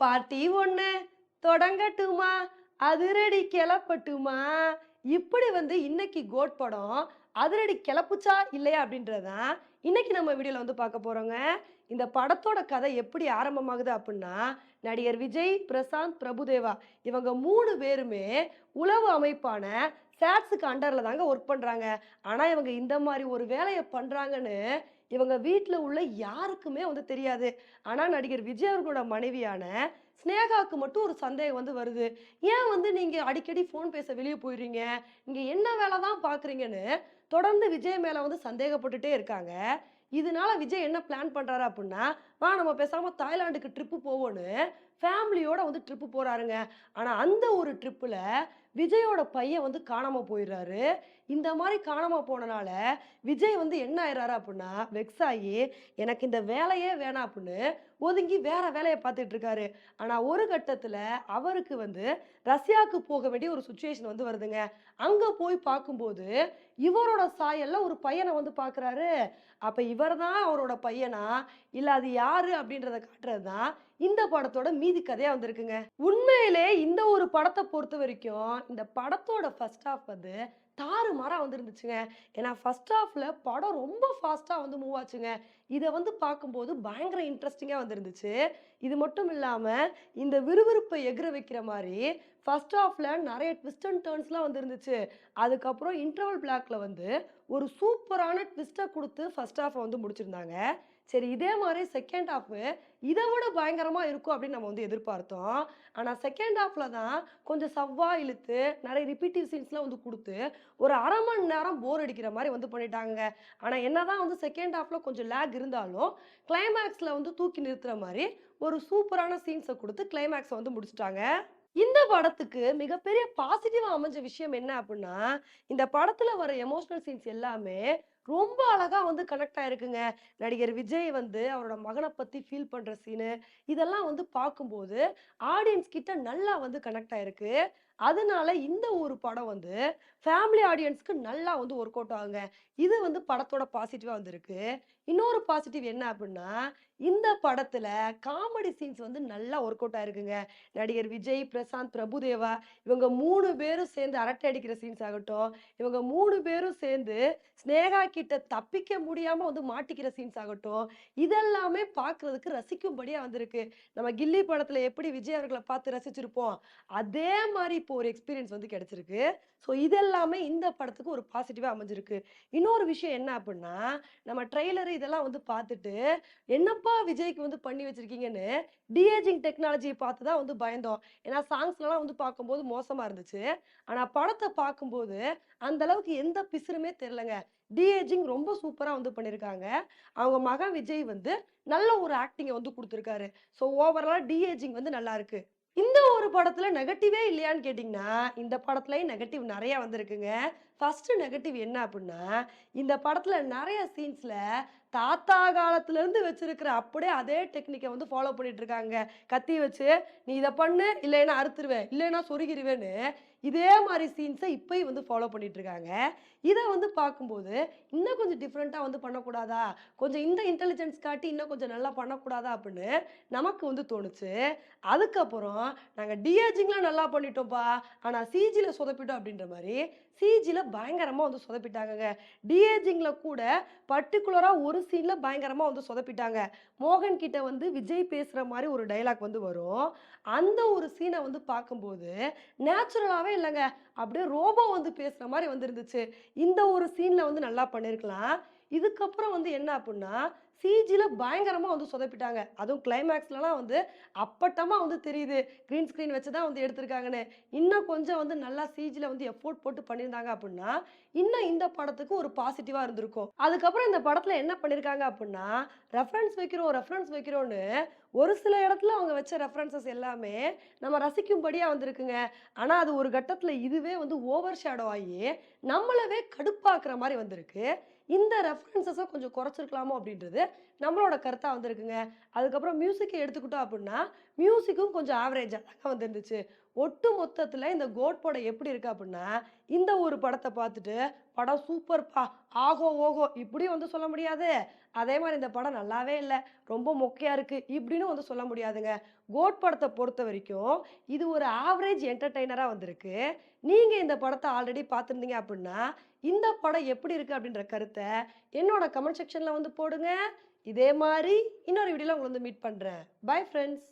பாட்டி ஒன்று தொடங்கட்டுமா? அதிரடி கிளப்பட்டுமா? இப்படி வந்து இன்னைக்கு கோட் படம் அதிரடி கிளப்புச்சா இல்லையா அப்படின்றதான் இன்னைக்கு நம்ம வீடியோவில் வந்து பார்க்க போகிறோங்க இந்த படத்தோட கதை எப்படி ஆரம்பமாகுது அப்படின்னா நடிகர் விஜய் பிரசாந்த் பிரபுதேவா இவங்க மூணு பேருமே உளவு அமைப்பான சேட்ஸுக்கு அண்டரில் தாங்க ஒர்க் பண்ணுறாங்க ஆனால் இவங்க இந்த மாதிரி ஒரு வேலையை பண்ணுறாங்கன்னு இவங்க வீட்டில் உள்ள யாருக்குமே வந்து தெரியாது. ஆனால் நடிகர் விஜய் அவர்களோட மனைவியான ஸ்னேகாவுக்கு மட்டும் ஒரு சந்தேகம் வந்து வருது. ஏன் வந்து நீங்கள் அடிக்கடி ஃபோன் பேச வெளியே போயிடுறீங்க? இங்கே என்ன வேலை தான் பார்க்குறீங்கன்னு தொடர்ந்து விஜய் மேலே வந்து சந்தேகப்பட்டுட்டே இருக்காங்க. இதனால விஜய் என்ன பிளான் பண்ணுறாரு அப்படின்னா வா நம்ம பேசாமல் தாய்லாண்டுக்கு ட்ரிப்பு போவோன்னு ஃபேமிலியோட வந்து ட்ரிப்பு போகிறாருங்க ஆனால் அந்த ஒரு ட்ரிப்பில் விஜயோட பையன் வந்து காணாமல் போயிடுறாரு. இந்த மாதிரி காணாமல் போனனால விஜய் வந்து என்ன ஆயிடுறாரு அப்படின்னா வெக்ஸ் ஆகி எனக்கு இந்த வேலையே வேணாம் அப்படின்னு ஒதுங்கி வேற வேலையை பார்த்துட்டு இருக்காரு. ஆனால் ஒரு கட்டத்தில் அவருக்கு வந்து ரஷ்யாவுக்கு போக வேண்டிய ஒரு சுச்சுவேஷன் வந்து வருதுங்க. அங்கே போய் பார்க்கும்போது இவரோட சாயல்ல ஒரு பையனை வந்து பார்க்குறாரு அப்போ இவர் தான் அவரோட பையனா? இல்லை அது யாரு அப்படின்றத காட்டுறது தான் இந்த படத்தோட மீதி கதையா வந்திருக்குங்க. உண்மையிலே இந்த ஒரு படத்தை பொறுத்த வரைக்கும் இந்த படத்தோட ஃபர்ஸ்ட் ஹாஃப் வந்து தாறு மாறாக வந்துருந்துச்சுங்க. ஏன்னா ஃபர்ஸ்ட் ஹாஃபில் படம் ரொம்ப ஃபாஸ்ட்டாக வந்து மூவ் ஆச்சுங்க. இதை வந்து பார்க்கும்போது பயங்கர இன்ட்ரெஸ்டிங்காக வந்துருந்துச்சு. இது மட்டும் இல்லாமல் இந்த விறுவிறுப்பை எகிற வைக்கிற மாதிரி ஃபஸ்ட் ஹாஃபில் நிறைய ட்விஸ்ட் அண்ட் டேர்ன்ஸ்லாம் வந்துருந்துச்சு. அதுக்கப்புறம் இன்டர்வல் பிளாக்ல வந்து ஒரு சூப்பரான ட்விஸ்ட்டை கொடுத்து ஃபர்ஸ்ட் ஹாஃபை வந்து முடிச்சிருந்தாங்க. சரி இதே மாதிரி செகண்ட் ஹாஃப் இதை விட பயங்கரமாக இருக்கும் அப்படின்னு நம்ம வந்து எதிர்பார்த்தோம். ஆனால் செகண்ட் ஹாஃப்ல தான் கொஞ்சம் சவ்வா இழுத்து நிறைய ரிப்பீட்டிவ் சீன்ஸ்லாம் வந்து கொடுத்து ஒரு அரை மணி நேரம் போர் அடிக்கிற மாதிரி வந்து பண்ணிட்டாங்க. என்ன தான் வந்து செகண்ட் ஹாஃபில் கொஞ்சம் லேக் இருந்தாலும் கிளைமேக்ஸில் வந்து தூக்கி நிறுத்துகிற மாதிரி ஒரு சூப்பரான சீன்ஸை கொடுத்து கிளைமேக்ஸை வந்து முடிச்சிட்டாங்க. இந்த படத்துக்கு மிகப்பெரிய பாசிட்டிவா அமைஞ்ச விஷயம் என்ன அப்படின்னா இந்த படத்துல வர எமோஷனல் சீன்ஸ் எல்லாமே ரொம்ப அழகா வந்து கனெக்ட் ஆயிருக்குங்க. நடிகர் விஜய் வந்து அவரோட மகனை பத்தி ஃபீல் பண்ற சீனு. இதெல்லாம் வந்து பார்க்கும்போது ஆடியன்ஸ் கிட்ட நல்லா வந்து கனெக்ட் ஆயிருக்கு. அதனால இந்த ஒரு படம் வந்து ஃபேமிலி ஆடியன்ஸ்க்கு நல்லா வந்து ஒர்க் அவுட் ஆகுங்க. இது வந்து படத்தோட பாசிட்டிவாக வந்திருக்கு. இன்னொரு பாசிட்டிவ் என்ன அப்படின்னா இந்த படத்துல காமெடி சீன்ஸ் வந்து நல்லா ஒர்க் அவுட் ஆயிருக்குங்க. நடிகர் விஜய் பிரசாந்த் பிரபுதேவா இவங்க மூணு பேரும் சேர்ந்து அரட்டை அடிக்கிற சீன்ஸ் ஆகட்டும் இவங்க மூணு பேரும் சேர்ந்து ஸ்னேகா கிட்ட தப்பிக்க முடியாம வந்து மாட்டிக்கிற சீன்ஸ் ஆகட்டும் இதெல்லாமே பார்க்கிறதுக்கு ரசிக்கும்படியா வந்திருக்கு. நம்ம கில்லி படத்துல எப்படி விஜய் அவர்களை பார்த்து ரசிச்சிருப்போம் அதே மாதிரி இப்போ ஒரு எக்ஸ்பீரியன்ஸ் வந்து கிடைச்சிருக்கு. ஸோ இதெல்லாமே இந்த படத்துக்கு ஒரு பாசிட்டிவா அமைஞ்சிருக்கு. இன்னொரு விஷயம் என்ன அப்படின்னா நம்ம ட்ரெய்லர் இதெல்லாம் வந்து பார்த்துட்டு என்னப்பா விஜய்க்கு வந்து பண்ணி வச்சிருக்கீங்கன்னு? டிஏஜிங் டெக்னாலஜியை பார்த்து தான் வந்து பயந்தோம். ஏன்னா சாங்ஸ்லாம் வந்து பார்க்கும்போது மோசமா இருந்துச்சு. ஆனா படத்தை பார்க்கும்போது அந்த அளவுக்கு எந்த பிசுருமே தெரிலங்க டிஏஜிங் ரொம்ப சூப்பரா வந்து பண்ணியிருக்காங்க அவங்க மகன் விஜய் வந்து நல்ல ஒரு ஆக்டிங்கை வந்து கொடுத்துருக்காரு. ஸோ ஓவராலாக டிஏஜிங் வந்து நல்லா இருக்கு. இந்த ஒரு படத்துல நெகட்டிவே இல்லையான்னு கேட்டிங்கன்னா இந்த படத்துலயும் நெகட்டிவ் நிறைய வந்திருக்குங்க. ஃபஸ்ட்டு நெகட்டிவ் என்ன அப்படின்னா இந்த படத்தில் நிறைய சீன்ஸில் தாத்தா காலத்துலேருந்து வச்சுருக்கிற அப்படியே அதே டெக்னிக்கை வந்து ஃபாலோ பண்ணிகிட்ருக்காங்க இருக்காங்க கத்தி வச்சு நீ இதை பண்ணு இல்லைன்னா அறுத்துருவேன் இல்லைன்னா சொருகிருவேன்னு இதே மாதிரி சீன்ஸை இப்போயும் வந்து ஃபாலோ பண்ணிகிட்ருக்காங்க இருக்காங்க இதை வந்து பார்க்கும்போது இன்னும் கொஞ்சம் டிஃப்ரெண்ட்டாக வந்து பண்ணக்கூடாதா? கொஞ்சம் இந்த இன்டெலிஜென்ஸ் காட்டி இன்னும் கொஞ்சம் நல்லா பண்ணக்கூடாதா அப்படின்னு நமக்கு வந்து தோணுச்சு. அதுக்கப்புறம் நாங்கள் டிஏஜிங்லாம் நல்லா பண்ணிட்டோம்ப்பா ஆனால் சிஜியில் சொதப்பிட்டோம் அப்படின்ற மாதிரி சிஜியில் பயங்கரமாக வந்து சொதப்பிட்டாங்கங்க. டிஏஜிங்கில் கூட பர்டிகுலராக ஒரு சீனில் பயங்கரமாக வந்து சொதப்பிட்டாங்க. மோகன் கிட்ட வந்து விஜய் பேசுகிற மாதிரி ஒரு டைலாக் வந்து வரும். அந்த ஒரு சீனை வந்து பார்க்கும்போது நேச்சுரலாகவே இல்லைங்க. அப்படியே ரோபோ வந்து பேசுகிற மாதிரி வந்துருந்துச்சு இந்த ஒரு சீனில் வந்து நல்லா பண்ணியிருக்கலாம் இதுக்கப்புறம் வந்து என்ன அப்படின்னா சிஜியில் பயங்கரமாக வந்து சொதப்பிட்டாங்க. அதுவும் கிளைமேக்ஸ்லலாம் வந்து அப்பட்டமாக வந்து தெரியுது. க்ரீன் ஸ்க்ரீன் வச்சு தான் வந்து எடுத்திருக்காங்கன்னு. இன்னும் கொஞ்சம் வந்து நல்லா சிஜியில் வந்து எஃபோர்ட் போட்டு பண்ணியிருந்தாங்க அப்படின்னா இன்னும் இந்த படத்துக்கு ஒரு பாசிட்டிவாக இருந்திருக்கும். அதுக்கப்புறம் இந்த படத்தில் என்ன பண்ணியிருக்காங்க அப்படின்னா ரெஃபரன்ஸ் வைக்கிறோம் ரெஃபரன்ஸ் வைக்கிறோன்னு ஒரு சில இடத்துல அவங்க வச்ச ரெஃபரன்சஸ் எல்லாமே நம்ம ரசிக்கும்படியாக வந்திருக்குங்க. ஆனால் அது ஒரு கட்டத்தில் இதுவே வந்து ஓவர் ஷேடோ ஆகி நம்மளவே கடுப்பாக்குற மாதிரி வந்திருக்கு. இந்த ரெஃபரன்சஸை கொஞ்சம் குறைச்சிருக்கலாமோ அப்படின்றது நம்மளோட கருத்தாக வந்திருக்குங்க. அதுக்கப்புறம் மியூசிக்கை எடுத்துக்கிட்டோம் அப்படின்னா மியூசிக்கும் கொஞ்சம் ஆவரேஜாக தாங்க வந்துருந்துச்சு. ஒட்டு மொத்தத்தில் இந்த கோட் படம் எப்படி இருக்கு அப்படின்னா இந்த ஒரு படத்தை பார்த்துட்டு படம் சூப்பர்ப்பா ஆகோ ஓகோ இப்படியும் வந்து சொல்ல முடியாது. அதே மாதிரி இந்த படம் நல்லாவே இல்லை ரொம்ப மொக்கையாக இருக்குது இப்படின்னு வந்து சொல்ல முடியாதுங்க. கோட் படத்தை பொறுத்த வரைக்கும் இது ஒரு ஆவரேஜ் என்டர்டெய்னராக வந்திருக்கு. நீங்கள் இந்த படத்தை ஆல்ரெடி பார்த்துருந்தீங்க அப்படின்னா இந்த படம் எப்படி இருக்குது அப்படின்ற கருத்தை என்னோட கமெண்ட் செக்ஷனில் வந்து போடுங்க. இதே மாதிரி இன்னொரு வீடியோவில் உங்களை வந்து மீட் பண்ணுறேன் பை ஃப்ரெண்ட்ஸ்